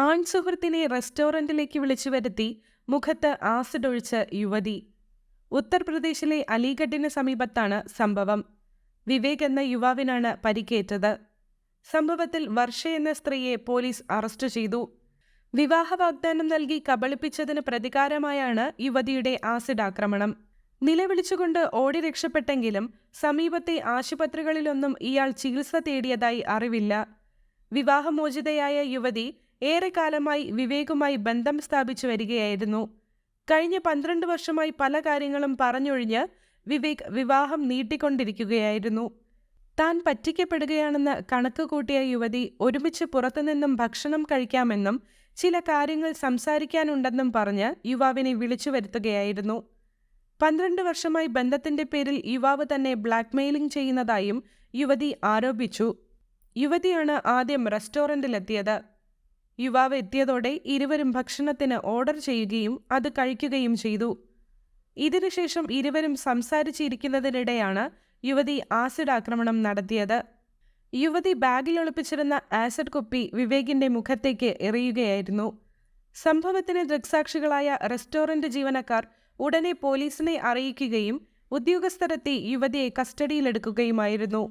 ആൺ റെസ്റ്റോറന്റിലേക്ക് വിളിച്ചു വരുത്തി മുഖത്ത് ആസിഡ് ഒഴിച്ച യുവതി. ഉത്തർപ്രദേശിലെ അലിഗഡിന് സമീപത്താണ് സംഭവം. വിവേക് എന്ന യുവാവിനാണ് പരിക്കേറ്റത്. സംഭവത്തിൽ വർഷ എന്ന സ്ത്രീയെ പോലീസ് അറസ്റ്റ് ചെയ്തു. വിവാഹ വാഗ്ദാനം നൽകി കബളിപ്പിച്ചതിന് പ്രതികാരമായാണ് യുവതിയുടെ ആസിഡ് ആക്രമണം നിലവിളിച്ചുകൊണ്ട് ഓടി രക്ഷപ്പെട്ടെങ്കിലും സമീപത്തെ ആശുപത്രികളിലൊന്നും ഇയാൾ ചികിത്സ തേടിയതായി അറിവില്ല. വിവാഹമോചിതയായ യുവതി ഏറെക്കാലമായി വിവേകുമായി ബന്ധം സ്ഥാപിച്ചു വരികയായിരുന്നു. കഴിഞ്ഞ പന്ത്രണ്ട് വർഷമായി പല കാര്യങ്ങളും പറഞ്ഞൊഴിഞ്ഞ് വിവേക് വിവാഹം നീട്ടിക്കൊണ്ടിരിക്കുകയായിരുന്നു. താൻ പറ്റിക്കപ്പെടുകയാണെന്ന് കണക്ക് കൂട്ടിയ യുവതി ഒരുമിച്ച് പുറത്തുനിന്നും ഭക്ഷണം കഴിക്കാമെന്നും ചില കാര്യങ്ങൾ സംസാരിക്കാനുണ്ടെന്നും പറഞ്ഞ് യുവാവിനെ വിളിച്ചു വരുത്തുകയായിരുന്നു. പന്ത്രണ്ട് വർഷമായി ബന്ധത്തിന്റെ പേരിൽ യുവാവ് തന്നെ ബ്ലാക്ക്മെയിലിംഗ് ചെയ്യുന്നതായും യുവതി ആരോപിച്ചു. യുവതിയാണ് ആദ്യം റെസ്റ്റോറന്റിലെത്തിയത്. യുവാവ് എത്തിയതോടെ ഇരുവരും ഭക്ഷണത്തിന് ഓർഡർ ചെയ്യുകയും അത് കഴിക്കുകയും ചെയ്തു. ഇതിനുശേഷം ഇരുവരും സംസാരിച്ചിരിക്കുന്നതിനിടെയാണ് യുവതി ആസിഡ് ആക്രമണം നടത്തിയത്. യുവതി ബാഗിൽ ഒളിപ്പിച്ചിരുന്ന ആസിഡ് കുപ്പി വിവേകിന്റെ മുഖത്തേക്ക് എറിയുകയായിരുന്നു. സംഭവത്തിന് ദൃക്സാക്ഷികളായ റെസ്റ്റോറന്റ് ജീവനക്കാർ ഉടനെ പോലീസിനെ അറിയിക്കുകയും ഉദ്യോഗസ്ഥരെത്തി യുവതിയെ കസ്റ്റഡിയിലെടുക്കുകയുമായിരുന്നു.